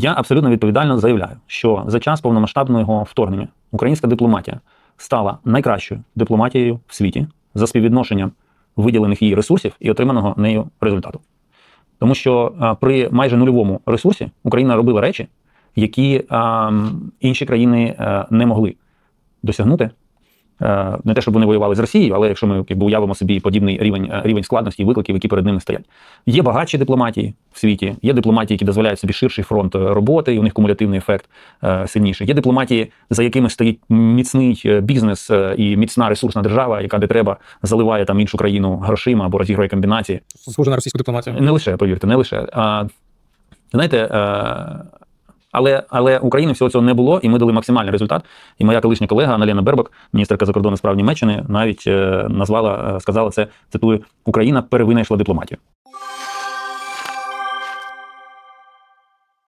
Я абсолютно відповідально заявляю, що за час повномасштабного вторгнення українська дипломатія стала найкращою дипломатією в світі за співвідношенням виділених їй ресурсів і отриманого нею результату. Тому що а, при майже нульовому ресурсі Україна робила речі, які а, інші країни а, не могли досягнути. Е, Не те, щоб вони воювали з Росією, але якщо ми якби, уявимо собі подібний рівень, е, рівень складності і викликів, які перед ними стоять. Є багатші дипломатії в світі, є дипломатії, які дозволяють собі ширший фронт е, роботи, і у них кумулятивний ефект сильніший. Є дипломатії, за якими стоїть міцний бізнес і міцна ресурсна держава, яка де треба заливає там іншу країну грошима або розігрує комбінації. Схоже на російську дипломатію. Не лише, повірте, не лише. А, знаєте, але, але України всього цього не було, і ми дали максимальний результат. І моя колишня колега Аналіна Бербак, міністерка закордонних справ Німеччини, навіть е, назвала, е, сказала це, цитую, Україна перевинайшла дипломатію.